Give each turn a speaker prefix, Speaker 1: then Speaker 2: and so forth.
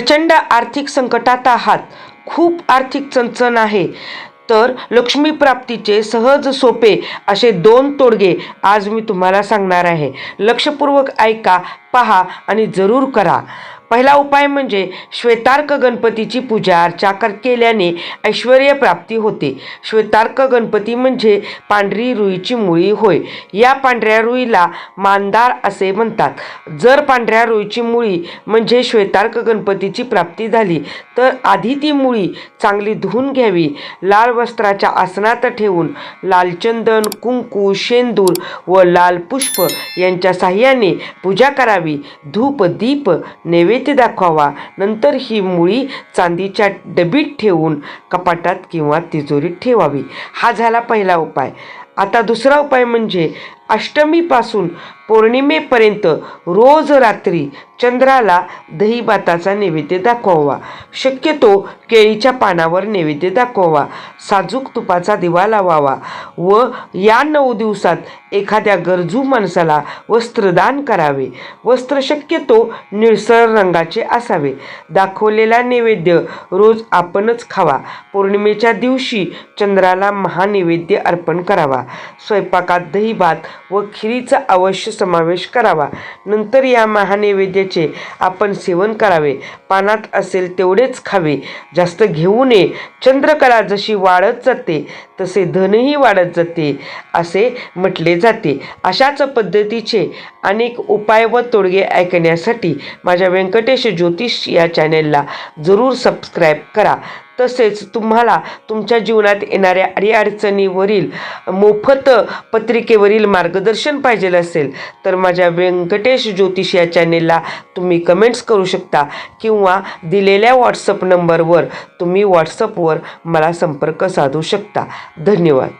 Speaker 1: प्रचंड आर्थिक संकटात आहात. खूप आर्थिक चणचण आहे. तर लक्ष्मी प्राप्तीचे सहज सोपे असे दोन तोडगे आज मी तुम्हाला सांगणार आहे. लक्षपूर्वक ऐका पहा आणि जरूर करा. पहिला उपाय म्हणजे श्वेतार्क गणपतीची पूजा अर्चा कर केल्याने ऐश्वर प्राप्ती होते. श्वेतार्क गणपती म्हणजे पांढरी रुईची मुळी होय. या पांढऱ्या रुईला मानदार असे म्हणतात. जर पांढऱ्या रुईची मुळी म्हणजे श्वेतार्क गणपतीची प्राप्ती झाली तर आधी ती मुळी चांगली धुवून घ्यावी. लाल वस्त्राच्या आसनात ठेवून लालचंदन कुंकू शेंदूर व लाल पुष्प यांच्या साह्याने पूजा करावी. धूप दीप नैवेद्य दाखवावा. नंतर ही मुळी चांदीच्या डबीत ठेवून कपाटात किंवा तिजोरीत ठेवावी. हा झाला पहिला उपाय. आता दुसरा उपाय म्हणजे अष्टमीपासून पौर्णिमेपर्यंत रोज रात्री चंद्राला दहीबाताचा नैवेद्य दाखवावा. शक्यतो केळीच्या पानावर नैवेद्य दाखवावा. साजूक तुपाचा दिवा लावावा व या नऊ दिवसात एखाद्या गरजू माणसाला वस्त्रदान करावे. वस्त्र शक्यतो निळसर रंगाचे असावे. दाखवलेला नैवेद्य रोज आपणच खावा. पौर्णिमेच्या दिवशी चंद्राला महानैवेद्य अर्पण करावा. स्वयंपाकात दहीभात व खिरीचा अवश्य समावेश करावा. नंतर या महानैवेद्याचे आपण सेवन करावे. पानात असेल तेवढेच खावे. जास्त घेऊ नये. चंद्रकला जशी वाढत जाते तसे धनही वाढत जाते असे म्हटले जाते. अशाच पद्धतीचे अनेक उपाय व तोडगे ऐकण्यासाठी माझ्या व्यंकटेश ज्योतिष या चॅनेलला जरूर सबस्क्राईब करा. तसेच तुम्हाला तुमच्या जीवनात येणाऱ्या अडीअडचणीवरील मोफत पत्रिकेवरील मार्गदर्शन पाहिजे असेल तर माझ्या व्यंकटेश ज्योतिष या चॅनेलला तुम्ही कमेंट्स करू शकता किंवा दिलेल्या व्हॉट्सअप नंबरवर तुम्ही व्हॉट्सअपवर मला संपर्क साधू शकता. धन्यवाद.